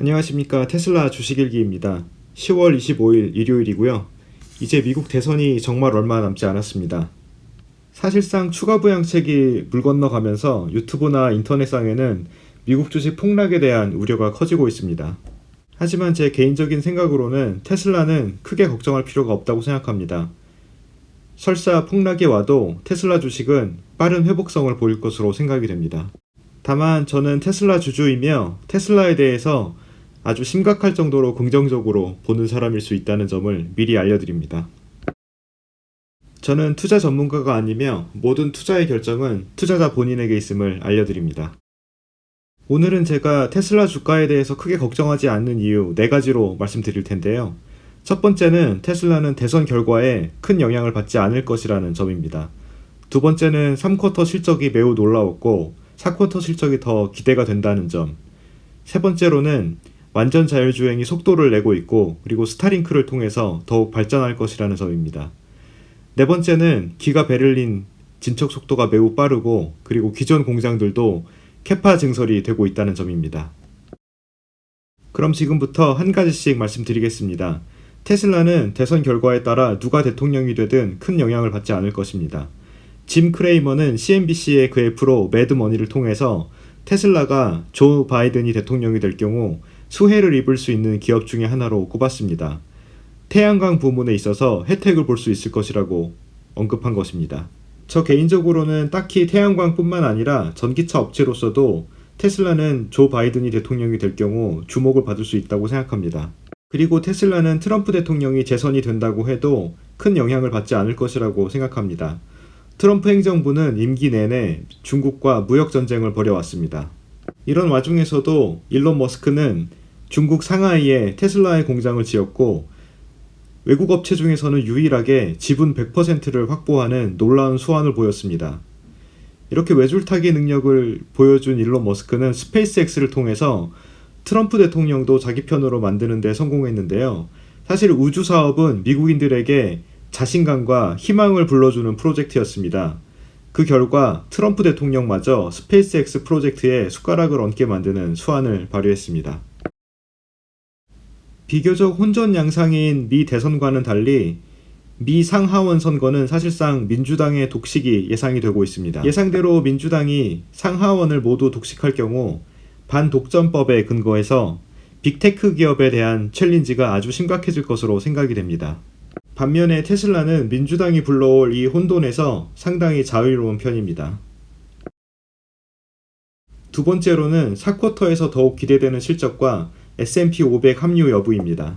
안녕하십니까 테슬라 주식일기입니다. 10월 25일 일요일이고요. 이제 미국 대선이 정말 얼마 남지 않았습니다. 사실상 추가 부양책이 물 건너가면서 유튜브나 인터넷상에는 미국 주식 폭락에 대한 우려가 커지고 있습니다. 하지만 제 개인적인 생각으로는 테슬라는 크게 걱정할 필요가 없다고 생각합니다. 설사 폭락이 와도 테슬라 주식은 빠른 회복성을 보일 것으로 생각이 됩니다. 다만 저는 테슬라 주주이며 테슬라에 대해서 아주 심각할 정도로 긍정적으로 보는 사람일 수 있다는 점을 미리 알려드립니다. 저는 투자 전문가가 아니며 모든 투자의 결정은 투자자 본인에게 있음을 알려드립니다. 오늘은 제가 테슬라 주가에 대해서 크게 걱정하지 않는 이유 네 가지로 말씀드릴 텐데요. 첫 번째는 테슬라는 대선 결과에 큰 영향을 받지 않을 것이라는 점입니다. 두 번째는 3쿼터 실적이 매우 놀라웠고 4쿼터 실적이 더 기대가 된다는 점. 세 번째로는 완전 자율주행이 속도를 내고 있고 그리고 스타링크를 통해서 더욱 발전할 것이라는 점입니다. 네 번째는 기가 베를린 진척 속도가 매우 빠르고 그리고 기존 공장들도 캐파 증설이 되고 있다는 점입니다. 그럼 지금부터 한 가지씩 말씀드리겠습니다. 테슬라는 대선 결과에 따라 누가 대통령이 되든 큰 영향을 받지 않을 것입니다. 짐 크레이머는 CNBC의 그의 프로 매드머니를 통해서 테슬라가 조 바이든이 대통령이 될 경우 수혜를 입을 수 있는 기업 중의 하나로 꼽았습니다. 태양광 부문에 있어서 혜택을 볼 수 있을 것이라고 언급한 것입니다. 저 개인적으로는 딱히 태양광뿐만 아니라 전기차 업체로서도 테슬라는 조 바이든이 대통령이 될 경우 주목을 받을 수 있다고 생각합니다. 그리고 테슬라는 트럼프 대통령이 재선이 된다고 해도 큰 영향을 받지 않을 것이라고 생각합니다. 트럼프 행정부는 임기 내내 중국과 무역 전쟁을 벌여왔습니다. 이런 와중에서도 일론 머스크는 중국 상하이에 테슬라의 공장을 지었고 외국 업체 중에서는 유일하게 지분 100%를 확보하는 놀라운 수완을 보였습니다. 이렇게 외줄타기 능력을 보여준 일론 머스크는 스페이스X를 통해서 트럼프 대통령도 자기 편으로 만드는 데 성공했는데요. 사실 우주 사업은 미국인들에게 자신감과 희망을 불러주는 프로젝트였습니다. 그 결과 트럼프 대통령마저 스페이스X 프로젝트에 숟가락을 얹게 만드는 수완을 발휘했습니다. 비교적 혼전 양상인 미 대선과는 달리 미 상하원 선거는 사실상 민주당의 독식이 예상이 되고 있습니다. 예상대로 민주당이 상하원을 모두 독식할 경우 반독점법에 근거해서 빅테크 기업에 대한 챌린지가 아주 심각해질 것으로 생각이 됩니다. 반면에 테슬라는 민주당이 불러올 이 혼돈에서 상당히 자유로운 편입니다. 두 번째로는 4쿼터에서 더욱 기대되는 실적과 S&P 500 합류 여부입니다.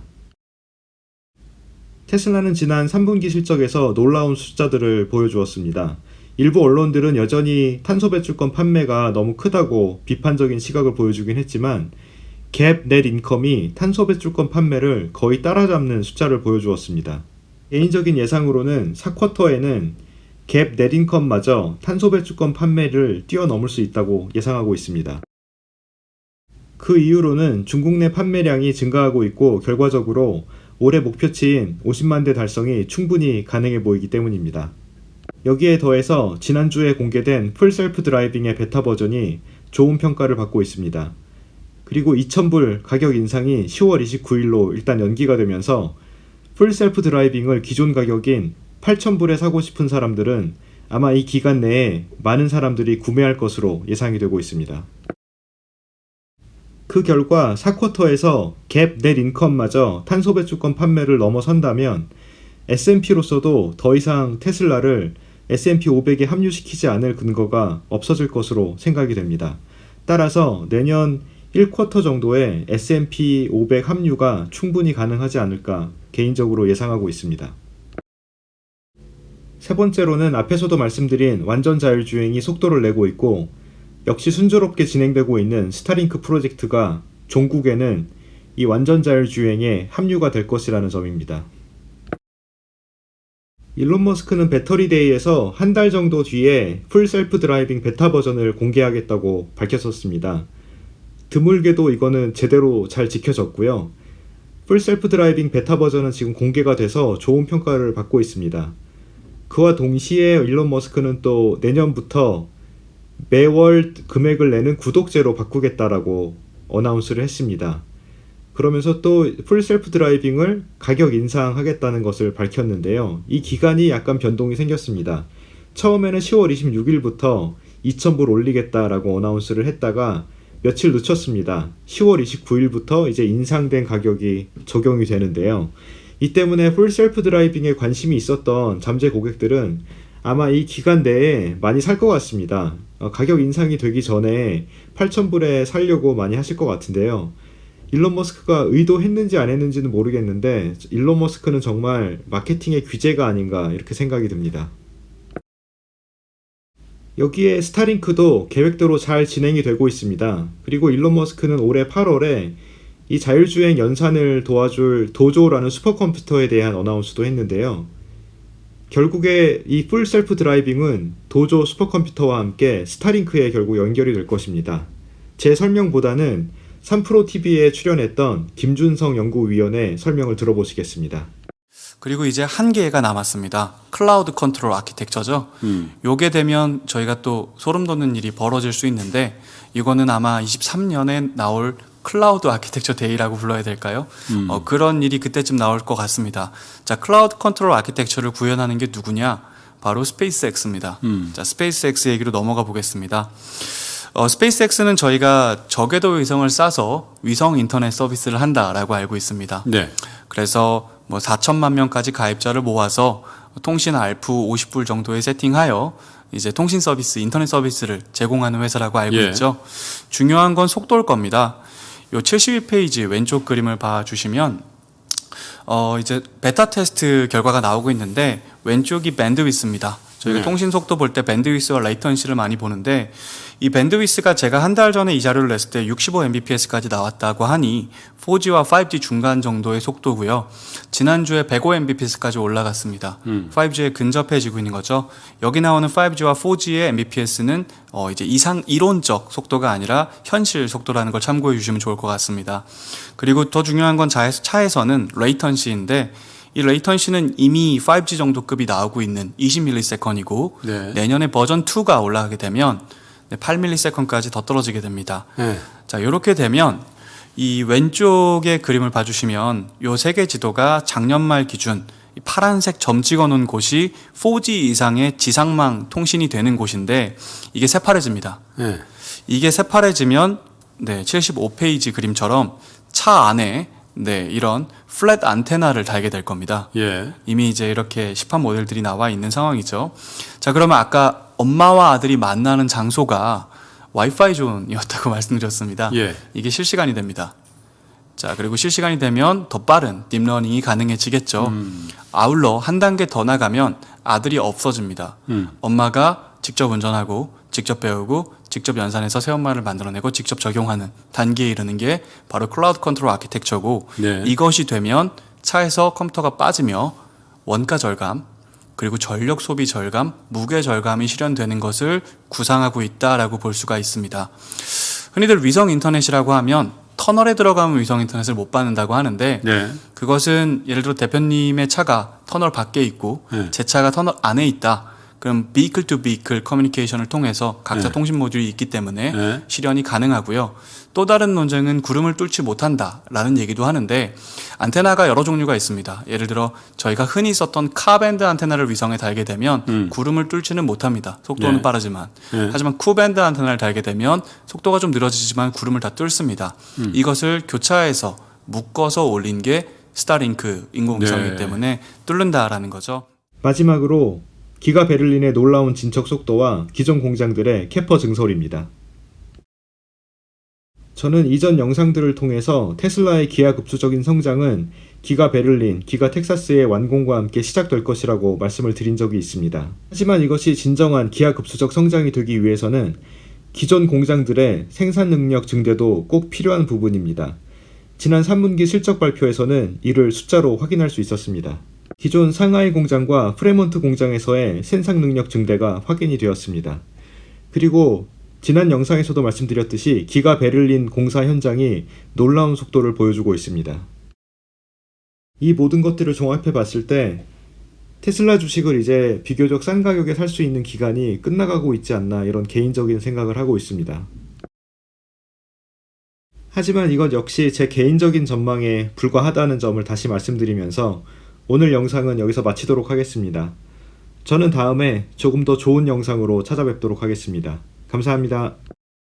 테슬라는 지난 3분기 실적에서 놀라운 숫자들을 보여주었습니다. 일부 언론들은 여전히 탄소 배출권 판매가 너무 크다고 비판적인 시각을 보여주긴 했지만 갭 넷 인컴이 탄소 배출권 판매를 거의 따라잡는 숫자를 보여주었습니다. 개인적인 예상으로는 4쿼터에는 갭 넷 인컴마저 탄소 배출권 판매를 뛰어넘을 수 있다고 예상하고 있습니다. 그 이후로는 중국 내 판매량이 증가하고 있고 결과적으로 올해 목표치인 50만 대 달성이 충분히 가능해 보이기 때문입니다. 여기에 더해서 지난주에 공개된 풀 셀프 드라이빙의 베타 버전이 좋은 평가를 받고 있습니다. 그리고 2,000불 가격 인상이 10월 29일로 일단 연기가 되면서 풀 셀프 드라이빙을 기존 가격인 8,000불에 사고 싶은 사람들은 아마 이 기간 내에 많은 사람들이 구매할 것으로 예상이 되고 있습니다. 그 결과 4쿼터에서 갭 넷 인컴마저 탄소 배출권 판매를 넘어선다면 S&P로서도 더 이상 테슬라를 S&P 500에 합류시키지 않을 근거가 없어질 것으로 생각이 됩니다. 따라서 내년 1쿼터 정도에 S&P 500 합류가 충분히 가능하지 않을까 개인적으로 예상하고 있습니다. 세 번째로는 앞에서도 말씀드린 완전 자율주행이 속도를 내고 있고 역시 순조롭게 진행되고 있는 스타링크 프로젝트가 종국에는 이 완전 자율주행에 합류가 될 것이라는 점입니다. 일론 머스크는 배터리 데이에서 한 달 정도 뒤에 풀 셀프 드라이빙 베타 버전을 공개하겠다고 밝혔었습니다. 드물게도 이거는 제대로 잘 지켜졌고요. 풀 셀프 드라이빙 베타 버전은 지금 공개가 돼서 좋은 평가를 받고 있습니다. 그와 동시에 일론 머스크는 또 내년부터 매월 금액을 내는 구독제로 바꾸겠다라고 어나운스를 했습니다. 그러면서 또 풀 셀프 드라이빙을 가격 인상하겠다는 것을 밝혔는데요. 이 기간이 약간 변동이 생겼습니다. 처음에는 10월 26일부터 2,000불 올리겠다라고 어나운스를 했다가 며칠 늦췄습니다. 10월 29일부터 이제 인상된 가격이 적용이 되는데요. 이 때문에 풀 셀프 드라이빙에 관심이 있었던 잠재 고객들은 아마 이 기간 내에 많이 살 것 같습니다. 어, 가격 인상이 되기 전에 8,000불에 살려고 많이 하실 것 같은데요. 일론 머스크가 의도했는지 안 했는지는 모르겠는데 일론 머스크는 정말 마케팅의 귀재가 아닌가 이렇게 생각이 듭니다. 여기에 스타링크도 계획대로 잘 진행이 되고 있습니다. 그리고 일론 머스크는 올해 8월에 이 자율주행 연산을 도와줄 도조라는 슈퍼컴퓨터에 대한 어나운스도 했는데요. 결국에 이 풀 셀프 드라이빙은 도조 슈퍼컴퓨터와 함께 스타링크에 결국 연결이 될 것입니다. 제 설명보다는 3프로 TV에 출연했던 김준성 연구위원의 설명을 들어보시겠습니다. 그리고 이제 한 개가 남았습니다. 클라우드 컨트롤 아키텍처죠. 음. 요게 되면 저희가 또 소름 돋는 일이 벌어질 수 있는데 이거는 아마 23년에 나올 클라우드 아키텍처 데이라고 불러야 될까요? 음. 어, 그런 일이 그때쯤 나올 것 같습니다. 자, 클라우드 컨트롤 아키텍처를 구현하는 게 누구냐? 바로 스페이스X입니다. 음. 자, 스페이스X 얘기로 넘어가 보겠습니다. 어, 스페이스X는 저희가 저궤도 위성을 쏴서 위성 인터넷 서비스를 한다라고 알고 있습니다. 네. 그래서 뭐 4천만 명까지 가입자를 모아서 통신 알프 50불 정도에 세팅하여 이제 통신 서비스, 인터넷 서비스를 제공하는 회사라고 알고 예. 있죠. 중요한 건 속도일 겁니다. 요 72페이지 왼쪽 그림을 봐 주시면 어 이제 베타 테스트 결과가 나오고 있는데 왼쪽이 밴드위스입니다. 저희가 네. 통신 속도 볼 때 밴드위스와 레이턴시를 많이 보는데 이 밴드위스가 제가 한 달 전에 이 자료를 냈을 때 65 mbps까지 나왔다고 하니 4G와 5G 중간 정도의 속도고요. 지난주에 105 mbps까지 올라갔습니다. 음. 5G에 근접해지고 있는 거죠. 여기 나오는 5G와 4G의 mbps는 어 이제 이상 이론적 속도가 아니라 현실 속도라는 걸 참고해 주시면 좋을 것 같습니다. 그리고 더 중요한 건 차에서, 차에서는 레이턴시인데 이 레이턴시는 이미 5G 정도 급이 나오고 있는 20ms이고 네. 내년에 버전 2가 올라가게 되면 8ms까지 더 떨어지게 됩니다. 네. 자, 이렇게 되면 이 왼쪽의 그림을 봐주시면 요세개 지도가 작년 말 기준 이 파란색 점 찍어놓은 곳이 4G 이상의 지상망 통신이 되는 곳인데 이게 새파래집니다. 네. 이게 새파래지면 네, 75페이지 그림처럼 차 안에 네, 이런 플랫 안테나를 달게 될 겁니다. 예. 이미 이제 이렇게 시판 모델들이 나와 있는 상황이죠. 자, 그러면 아까 엄마와 아들이 만나는 장소가 와이파이 존이었다고 말씀드렸습니다. 예. 이게 실시간이 됩니다. 자, 그리고 실시간이 되면 더 빠른 딥러닝이 가능해지겠죠. 음. 아울러 한 단계 더 나가면 아들이 없어집니다. 음. 엄마가 직접 운전하고 직접 배우고 직접 연산해서 새 엄마를 만들어내고 직접 적용하는 단계에 이르는 게 바로 클라우드 컨트롤 아키텍처고 네. 이것이 되면 차에서 컴퓨터가 빠지며 원가 절감 그리고 전력 소비 절감, 무게 절감이 실현되는 것을 구상하고 있다라고 볼 수가 있습니다. 흔히들 위성 인터넷이라고 하면 터널에 들어가면 위성 인터넷을 못 받는다고 하는데 네. 그것은 예를 들어 대표님의 차가 터널 밖에 있고 네. 제 차가 터널 안에 있다. 그럼 vehicle to vehicle 커뮤니케이션을 통해서 각자 네. 통신 모듈이 있기 때문에 네. 실현이 가능하고요. 또 다른 논쟁은 구름을 뚫지 못한다라는 얘기도 하는데 안테나가 여러 종류가 있습니다. 예를 들어 저희가 흔히 썼던 카밴드 안테나를 위성에 달게 되면 음. 구름을 뚫지는 못합니다. 속도는 네. 빠르지만 네. 하지만 쿠밴드 안테나를 달게 되면 속도가 좀 느려지지만 구름을 다 뚫습니다. 음. 이것을 교차해서 묶어서 올린 게 스타링크 인공위성이기 네. 때문에 뚫는다라는 거죠. 마지막으로 기가 베를린의 놀라운 진척 속도와 기존 공장들의 캐퍼 증설입니다. 저는 이전 영상들을 통해서 테슬라의 기하급수적인 성장은 기가 베를린, 기가 텍사스의 완공과 함께 시작될 것이라고 말씀을 드린 적이 있습니다. 하지만 이것이 진정한 기하급수적 성장이 되기 위해서는 기존 공장들의 생산 능력 증대도 꼭 필요한 부분입니다. 지난 3분기 실적 발표에서는 이를 숫자로 확인할 수 있었습니다. 기존 상하이 공장과 프레몬트 공장에서의 생산 능력 증대가 확인이 되었습니다. 그리고 지난 영상에서도 말씀드렸듯이 기가 베를린 공사 현장이 놀라운 속도를 보여주고 있습니다. 이 모든 것들을 종합해 봤을 때 테슬라 주식을 이제 비교적 싼 가격에 살 수 있는 기간이 끝나가고 있지 않나 이런 개인적인 생각을 하고 있습니다. 하지만 이것 역시 제 개인적인 전망에 불과하다는 점을 다시 말씀드리면서 오늘 영상은 여기서 마치도록 하겠습니다. 저는 다음에 조금 더 좋은 영상으로 찾아뵙도록 하겠습니다. 감사합니다.